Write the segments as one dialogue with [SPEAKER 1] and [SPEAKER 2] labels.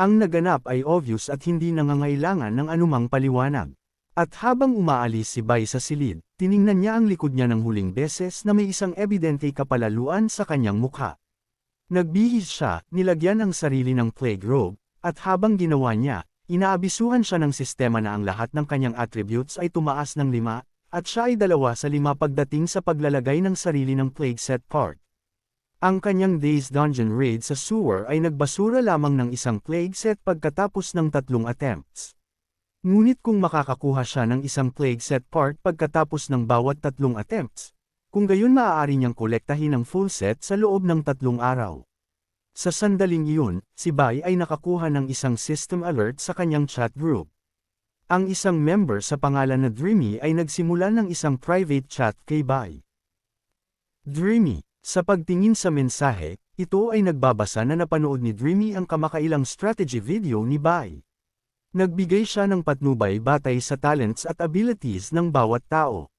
[SPEAKER 1] Ang naganap ay obvious at hindi nangangailangan ng anumang paliwanag. At habang umaalis si Bai sa silid, tiningnan niya ang likod niya ng huling beses na may isang ebidente kapalaluan sa kanyang mukha. Nagbihis siya, nilagyan ang sarili ng plague robe, at habang ginawa niya, inaabisuhan siya ng sistema na ang lahat ng kanyang attributes ay tumaas ng lima, at siya ay dalawa sa lima pagdating sa paglalagay ng sarili ng plague set part. Ang kanyang Days Dungeon Raid sa sewer ay nagbasura lamang ng isang plague set pagkatapos ng tatlong attempts. Ngunit kung makakakuha siya ng isang plague set part pagkatapos ng bawat tatlong attempts, kung gayon maaari niyang kolektahin ang full set sa loob ng tatlong araw. Sa sandaling iyon, si Bai ay nakakuha ng isang system alert sa kanyang chat group. Ang isang member sa pangalan na Dreamy ay nagsimula ng isang private chat kay Bai. Dreamy, sa pagtingin sa mensahe, ito ay nagbabasa na napanood ni Dreamy ang kamakailang strategy video ni Bai. Nagbigay siya ng patnubay batay sa talents at abilities ng bawat tao.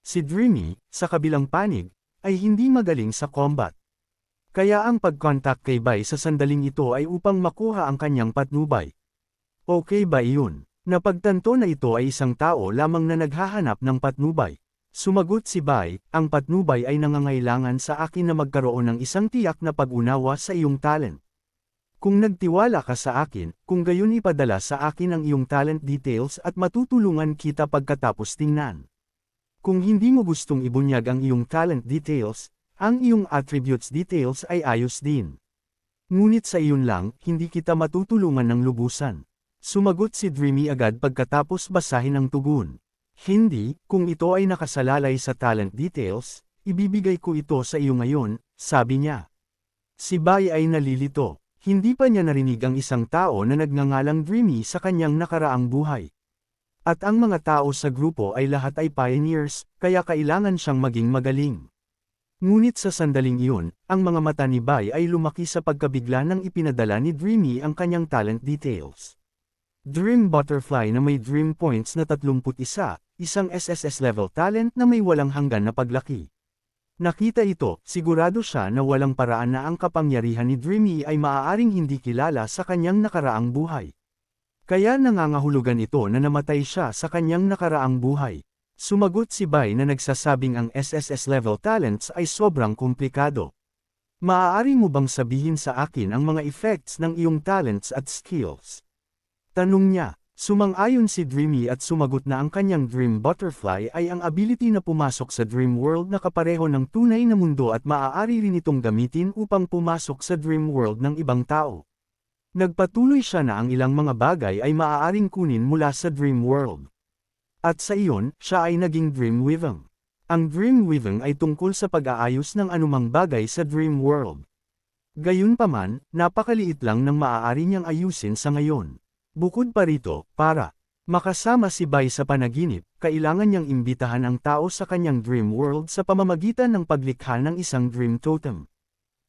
[SPEAKER 1] Si Dreamy, sa kabilang panig, ay hindi magaling sa combat. Kaya ang pag-contact kay Bai sa sandaling ito ay upang makuha ang kanyang patnubay. Okay ba iyon? Napagtanto na ito ay isang tao lamang na naghahanap ng patnubay. Sumagot si Bai, ang patnubay ay nangangailangan sa akin na magkaroon ng isang tiyak na pag-unawa sa iyong talent. Kung nagtiwala ka sa akin, kung gayon ipadala sa akin ang iyong talent details at matutulungan kita pagkatapos tingnan. Kung hindi mo gustong ibunyag ang iyong talent details, ang iyong attributes details ay ayos din. Ngunit sa iyon lang, hindi kita matutulungan ng lubusan. Sumagot si Dreamy agad pagkatapos basahin ang tugon. Hindi, kung ito ay nakasalalay sa talent details, ibibigay ko ito sa iyo ngayon, sabi niya. Si Bai ay nalilito. Hindi pa niya narinig ang isang tao na nagngangalang Dreamy sa kanyang nakaraang buhay. At ang mga tao sa grupo ay lahat ay pioneers, kaya kailangan siyang maging magaling. Ngunit sa sandaling iyon, ang mga mata ni Bai ay lumaki sa pagkabigla nang ipinadala ni Dreamy ang kanyang talent details. Dream Butterfly na may Dream Points na 31, isang SSS level talent na may walang hanggan na paglaki. Nakita ito, sigurado siya na walang paraan na ang kapangyarihan ni Dreamy ay maaaring hindi kilala sa kanyang nakaraang buhay. Kaya nangangahulugan ito na namatay siya sa kanyang nakaraang buhay. Sumagot si Bai na nagsasabing ang SSS level talents ay sobrang komplikado. Maaari mo bang sabihin sa akin ang mga effects ng iyong talents at skills? Tanong niya. Sumang-ayon si Dreamy at sumagot na ang kanyang Dream Butterfly ay ang ability na pumasok sa Dream World na kapareho ng tunay na mundo at maaari rin itong gamitin upang pumasok sa Dream World ng ibang tao. Nagpatuloy siya na ang ilang mga bagay ay maaaring kunin mula sa Dream World. At sa iyon, siya ay naging Dream Weaving. Ang Dream Weaving ay tungkol sa pag-aayos ng anumang bagay sa Dream World. Gayunpaman, napakaliit lang ng maaari niyang ayusin sa ngayon. Bukod pa rito, para makasama si Bai sa panaginip, kailangan niyang imbitahan ang tao sa kanyang dream world sa pamamagitan ng paglikha ng isang dream totem.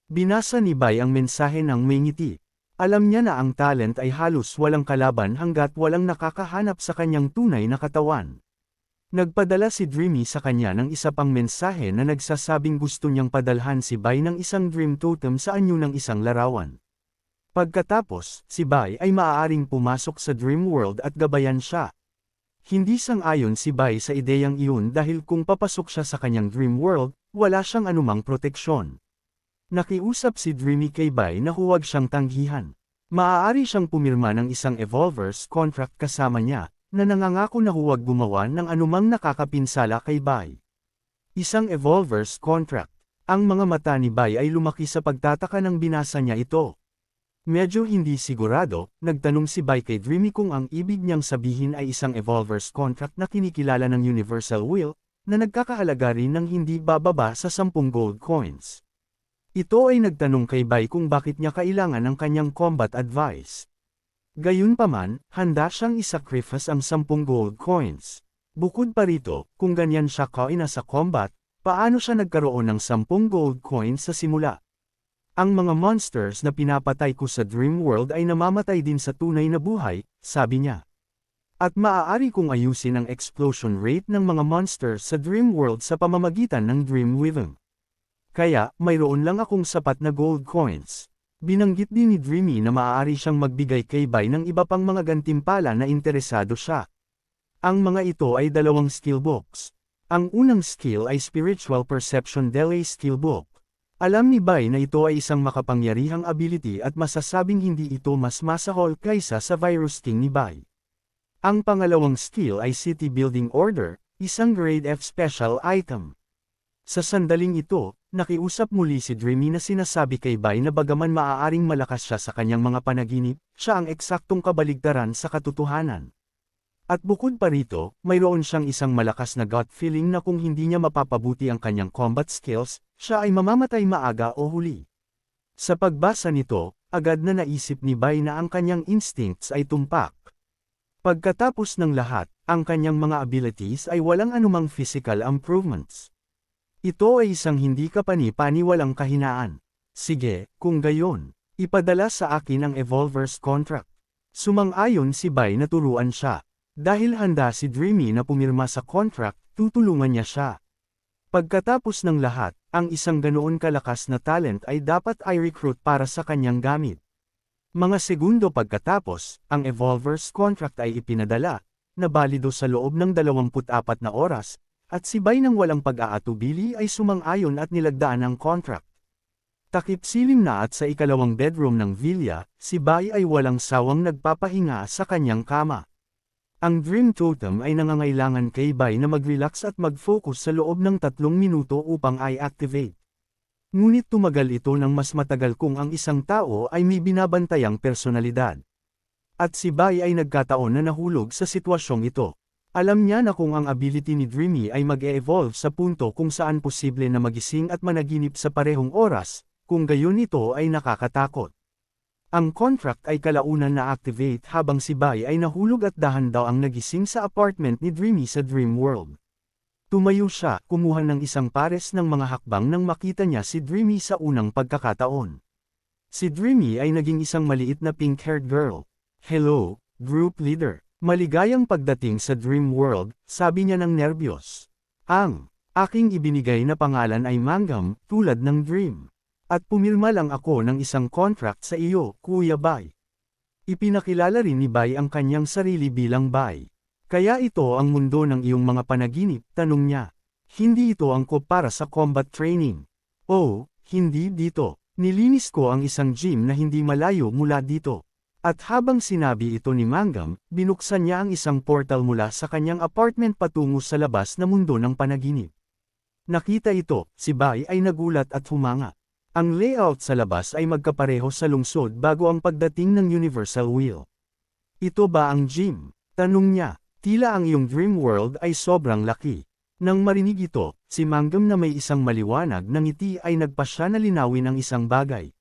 [SPEAKER 1] Binasa ni Bai ang mensahe ng may ngiti. Alam niya na ang talent ay halos walang kalaban hanggat walang nakakahanap sa kanyang tunay na katawan. Nagpadala si Dreamy sa kanya ng isa pang mensahe na nagsasabing gusto niyang padalhan si Bai ng isang dream totem sa anyo ng isang larawan. Pagkatapos, si Bai ay maaaring pumasok sa dream world at gabayan siya. Hindi sang-ayon si Bai sa ideyang iyon dahil kung papasok siya sa kanyang dream world, wala siyang anumang proteksyon. Nakiusap si Dreamy kay Bai na huwag siyang tanggihan. Maaari siyang pumirma ng isang Evolver's contract kasama niya, na nangangako na huwag gumawa ng anumang nakakapinsala kay Bai. Isang Evolver's contract. Ang mga mata ni Bai ay lumaki sa pagtataka nang binasa niya ito. Medyo hindi sigurado, nagtanong si Bai kay Dreamy kung ang ibig niyang sabihin ay isang Evolver's contract na kinikilala ng Universal Will, na nagkakahalaga rin ng hindi bababa sa 10 gold coins. Ito ay nagtanong kay Bai kung bakit niya kailangan ng kanyang combat advice. Gayunpaman, handa siyang isacrifice ang 10 gold coins. Bukod pa rito, kung ganyan siya kaina sa combat, paano siya nagkaroon ng 10 gold coins sa simula? Ang mga monsters na pinapatay ko sa Dream World ay namamatay din sa tunay na buhay, sabi niya. At maaari kong ayusin ang explosion rate ng mga monsters sa Dream World sa pamamagitan ng Dream Weaving. Kaya, mayroon lang akong sapat na gold coins. Binanggit din ni Dreamy na maaari siyang magbigay kay Bai ng iba pang mga gantimpala na interesado siya. Ang mga ito ay dalawang skill books. Ang unang skill ay Spiritual Perception Delay Skill Book. Alam ni Bai na ito ay isang makapangyarihang ability at masasabing hindi ito mas masahol kaysa sa virus king ni Bai. Ang pangalawang skill ay City Building Order, isang grade F special item. Sa sandaling ito, nakiusap muli si Dreamy na sinasabi kay Bai na bagaman maaaring malakas siya sa kanyang mga panaginip, siya ang eksaktong kabaligtaran sa katotohanan. At bukod pa rito, mayroon siyang isang malakas na gut feeling na kung hindi niya mapapabuti ang kanyang combat skills, siya ay mamamatay maaga o huli. Sa pagbasa nito, agad na naisip ni Bai na ang kanyang instincts ay tumpak. Pagkatapos ng lahat, ang kanyang mga abilities ay walang anumang physical improvements. Ito ay isang hindi kapani-paniwalang kahinaan. Sige, kung gayon, ipadala sa akin ang Evolver's contract. Sumang-ayon si Bai na turuan siya. Dahil handa si Dreamy na pumirma sa contract, tutulungan niya siya. Pagkatapos ng lahat, ang isang ganoon kalakas na talent ay dapat ay recruit para sa kanyang gamit. Mga segundo pagkatapos, ang Evolver's contract ay ipinadala, na balido sa loob ng 24 na oras, at si Bay nang walang pag-aatubili ay sumang-ayon at nilagdaan ang contract. Takip silim na at sa ikalawang bedroom ng villa, si Bay ay walang sawang nagpapahinga sa kanyang kama. Ang Dream Totem ay nangangailangan kay Bay na mag-relax at mag-focus sa loob ng tatlong minuto upang i-activate. Ngunit tumagal ito ng mas matagal kung ang isang tao ay may binabantayang personalidad. At si Bay ay nagkataon na nahulog sa sitwasyong ito. Alam niya na kung ang ability ni Dreamy ay mag-e-evolve sa punto kung saan posible na magising at managinip sa parehong oras, kung gayon ito ay nakakatakot. Ang contract ay kalaunan na activate habang si Bai ay nahulog at dahan daw ang nagising sa apartment ni Dreamy sa Dream World. Tumayo siya, kumuha ng isang pares ng mga hakbang nang makita niya si Dreamy sa unang pagkakataon. Si Dreamy ay naging isang maliit na pink-haired girl. Hello, group leader. Maligayang pagdating sa Dream World, sabi niya ng nerbiyos. Ang aking ibinigay na pangalan ay Mangam, tulad ng Dream. At pumirma lang ako ng isang contract sa iyo, Kuya Bai. Ipinakilala rin ni Bai ang kanyang sarili bilang Bai. Kaya ito ang mundo ng iyong mga panaginip, tanong niya. Hindi ito angkop para sa combat training. Oh, hindi dito. Nilinis ko ang isang gym na hindi malayo mula dito. At habang sinabi ito ni Mangam, binuksan niya ang isang portal mula sa kanyang apartment patungo sa labas na mundo ng panaginip. Nakita ito, si Bai ay nagulat at humanga. Ang layout sa labas ay magkapareho sa lungsod bago ang pagdating ng Universal Wheel. Ito ba ang gym? Tanong niya, tila ang iyong dream world ay sobrang laki. Nang marinig ito, si Mangam na may isang maliwanag na ngiti ay nagpasya na linawin ang isang bagay.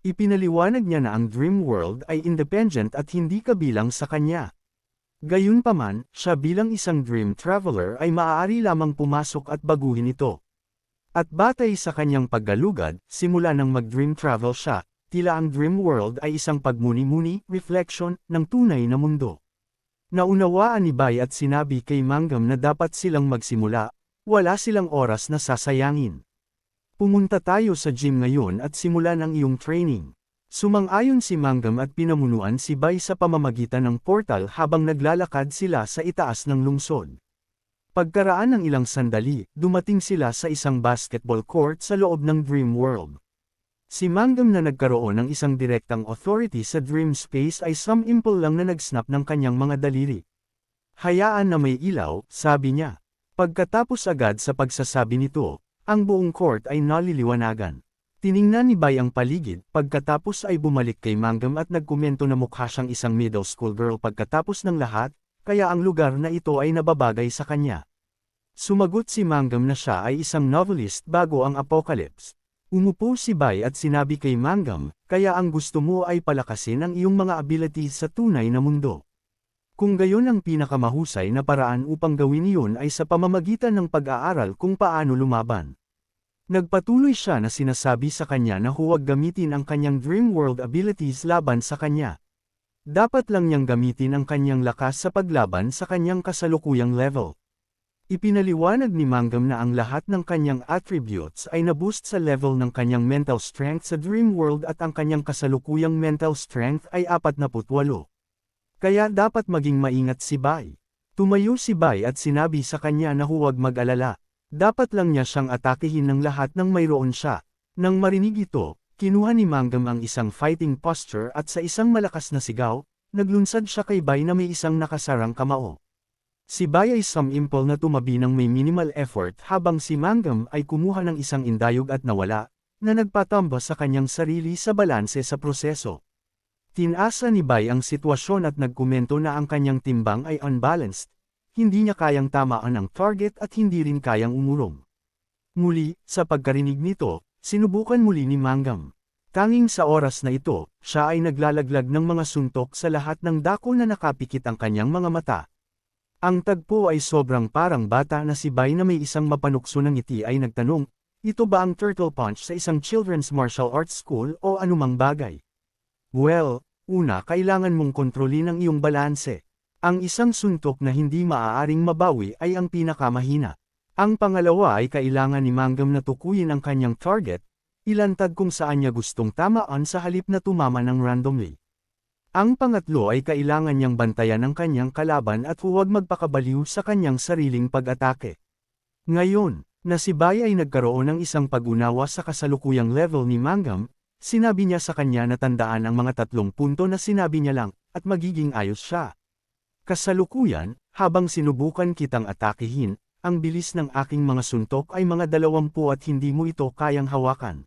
[SPEAKER 1] Ipinaliwanag niya na ang dream world ay independent at hindi kabilang sa kanya. Gayunpaman, siya bilang isang dream traveler ay maaari lamang pumasok at baguhin ito. At batay sa kanyang paggalugad, simula nang mag-dream travel siya, tila ang dream world ay isang pagmuni-muni, reflection, ng tunay na mundo. Naunawaan ni Bai at sinabi kay Mangam na dapat silang magsimula, wala silang oras na sasayangin. Pumunta tayo sa gym ngayon at simulan ang iyong training. Sumang-ayon si Mangam at pinamunuan si Bai sa pamamagitan ng portal habang naglalakad sila sa itaas ng lungsod. Pagkaraan ng ilang sandali, dumating sila sa isang basketball court sa loob ng Dream World. Si Mangam na nagkaroon ng isang direktang authority sa Dream Space ay some imple lang na nagsnap ng kanyang mga daliri. Hayaan na may ilaw, sabi niya. Pagkatapos agad sa pagsasabi nito, ang buong court ay naliliwanagan. Tiningnan ni Bay ang paligid, pagkatapos ay bumalik kay Mangam at nagkomento na mukha siyang isang middle school girl pagkatapos ng lahat, kaya ang lugar na ito ay nababagay sa kanya. Sumagot si Mangam na siya ay isang novelist bago ang apocalypse. Umupo si Bay at sinabi kay Mangam, kaya ang gusto mo ay palakasin ang iyong mga abilities sa tunay na mundo. Kung gayon ang pinakamahusay na paraan upang gawin iyon ay sa pamamagitan ng pag-aaral kung paano lumaban. Nagpatuloy siya na sinasabi sa kanya na huwag gamitin ang kanyang dream world abilities laban sa kanya. Dapat lang niyang gamitin ang kanyang lakas sa paglaban sa kanyang kasalukuyang level. Ipinaliwanag ni Mangam na ang lahat ng kanyang attributes ay naboost sa level ng kanyang mental strength sa Dream World at ang kanyang kasalukuyang mental strength ay 48. Kaya dapat maging maingat si Bai. Tumayo si Bai at sinabi sa kanya na huwag mag-alala. Dapat lang niya siyang atakihin ng lahat ng mayroon siya. Nang marinig ito, kinuha ni Mangam ang isang fighting posture at sa isang malakas na sigaw, naglunsad siya kay Bai na may isang nakasarang kamao. Si Bai ay sumimple na tumabi ng may minimal effort habang si Mangam ay kumuha ng isang indayog at nawala, na nagpatamba sa kanyang sarili sa balanse sa proseso. Tinasa ni Bai ang sitwasyon at nagkomento na ang kanyang timbang ay unbalanced, hindi niya kayang tamaan ang target at hindi rin kayang umurong. Muli, sa pagkarinig nito, sinubukan muli ni Mangam. Tanging sa oras na ito, siya ay naglalaglag ng mga suntok sa lahat ng dako na nakapikit ang kanyang mga mata, ang tagpo ay sobrang parang bata na si Bai na may isang mapanukso ng ngiti ay nagtanong, ito ba ang turtle punch sa isang children's martial arts school o anumang bagay? Well, una kailangan mong kontrolin ang iyong balanse. Ang isang suntok na hindi maaaring mabawi ay ang pinakamahina. Ang pangalawa ay kailangan ni Mangam na tukuyin ang kanyang target, ilantad kung saan niya gustong tamaan sa halip na tumama ng randomly. Ang pangatlo ay kailangan niyang bantayan ang kanyang kalaban at huwag magpakabaliw sa kanyang sariling pag-atake. Ngayon, na si Bai ay nagkaroon ng isang pag-unawa sa kasalukuyang level ni Mangam, sinabi niya sa kanya na tandaan ang mga tatlong punto na sinabi niya lang, at magiging ayos siya. Kasalukuyan, habang sinubukan kitang atakihin, ang bilis ng aking mga suntok ay mga dalawampu at hindi mo ito kayang hawakan.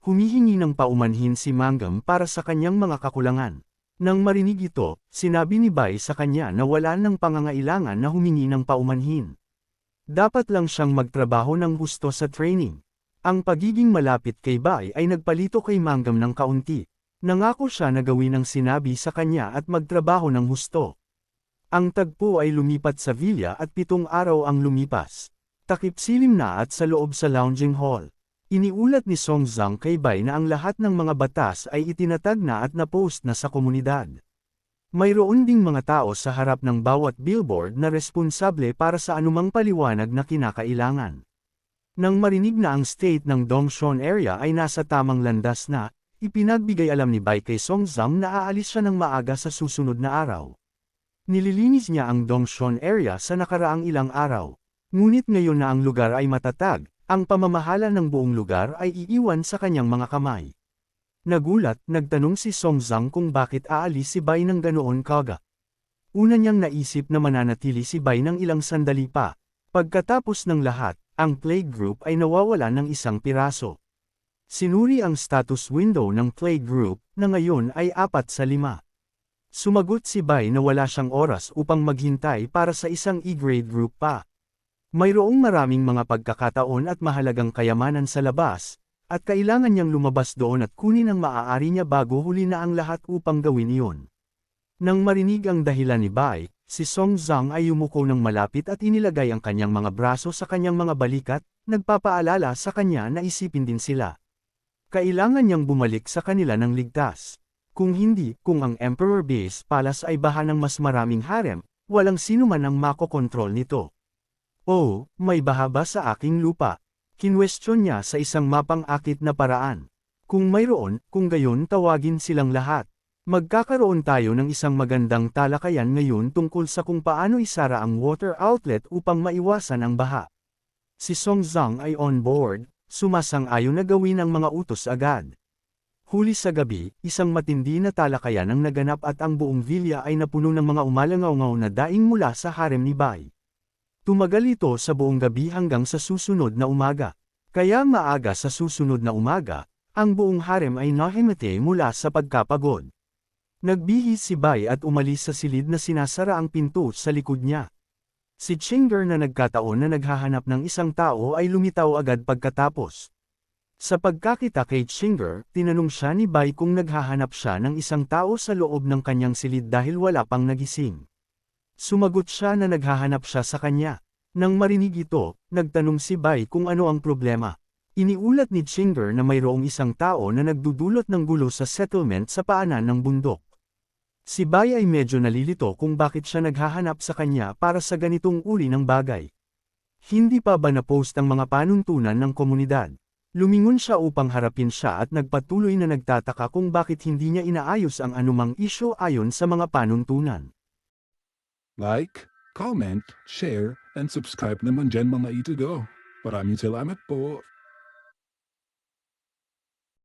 [SPEAKER 1] Humihingi ng paumanhin si Mangam para sa kanyang mga kakulangan. Nang marinig ito, sinabi ni Bai sa kanya na wala nang pangangailangan na humingi ng paumanhin. Dapat lang siyang magtrabaho ng gusto sa training. Ang pagiging malapit kay Bai ay nagpalito kay Mangam ng kaunti. Nangako siya na gawin ang sinabi sa kanya at magtrabaho ng husto. Ang tagpo ay lumipat sa villa at pitong araw ang lumipas. Takip silim na at sa loob sa lounging hall. Iniulat ni Song Zhang kay Bai na ang lahat ng mga batas ay itinatag na at na-post na sa komunidad. Mayroon ding mga tao sa harap ng bawat billboard na responsable para sa anumang paliwanag na kinakailangan. Nang marinig na ang state ng Dongshon area ay nasa tamang landas na, ipinagbigay alam ni Bai kay Song Zhang na aalis siya ng maaga sa susunod na araw. Nililinis niya ang Dongshon area sa nakaraang ilang araw. Ngunit ngayon na ang lugar ay matatag, ang pamamahala ng buong lugar ay iiwan sa kanyang mga kamay. Nagulat, nagtanong si Song kung bakit aalis si Bai ng ganoon kaga. Una niyang naisip na mananatili si Bai ng ilang sandali pa. Pagkatapos ng lahat, ang plague group ay nawawala ng isang piraso. Sinuri ang status window ng plague group, na ngayon ay apat sa lima. Sumagot si Bai na wala siyang oras upang maghintay para sa isang E-grade group pa. Mayroong maraming mga pagkakataon at mahalagang kayamanan sa labas, at kailangan niyang lumabas doon at kunin ang maaari niya bago huli na ang lahat upang gawin iyon. Nang marinig ang dahilan ni Bai, si Song Zhang ay yumuko ng malapit at inilagay ang kanyang mga braso sa kanyang mga balikat, nagpapaalala sa kanya na isipin din sila. Kailangan niyang bumalik sa kanila ng ligtas. Kung hindi, kung ang Emperor Base Palace ay baha ng mas maraming harem, walang sino man ang makokontrol nito. Oh, may bahaba sa aking lupa. Kinwestiyon niya sa isang mapang-akit na paraan. Kung mayroon, kung gayon tawagin silang lahat. Magkakaroon tayo ng isang magandang talakayan ngayon tungkol sa kung paano isara ang water outlet upang maiwasan ang baha. Si Song Zhang ay on board, sumasang-ayon na gawin ang mga utos agad. Huli sa gabi, isang matindi na talakayan ang naganap at ang buong villa ay napuno ng mga umalangaw na daing mula sa harem ni Bai. Tumagal ito sa buong gabi hanggang sa susunod na umaga. Kaya maaga sa susunod na umaga, ang buong harem ay nahimate mula sa pagkapagod. Nagbihis si Bai at umalis sa silid na sinasara ang pinto sa likod niya. Si Chinger na nagkataon na naghahanap ng isang tao ay lumitaw agad pagkatapos. Sa pagkakita kay Chinger, tinanong siya ni Bai kung naghahanap siya ng isang tao sa loob ng kanyang silid dahil wala pang nagising. Sumagot siya na naghahanap siya sa kanya. Nang marinig ito, nagtanong si Bai kung ano ang problema. Iniulat ni Chinger na mayroong isang tao na nagdudulot ng gulo sa settlement sa paanan ng bundok. Si Bai ay medyo nalilito kung bakit siya naghahanap sa kanya para sa ganitong uri ng bagay. Hindi pa ba na-post ang mga panuntunan ng komunidad? Lumingon siya upang harapin siya at nagpatuloy na nagtataka kung bakit hindi niya inaayos ang anumang isyo ayon sa mga panuntunan.
[SPEAKER 2] Like, comment, share, and subscribe naman dyan mga ito go. Maraming salamat po.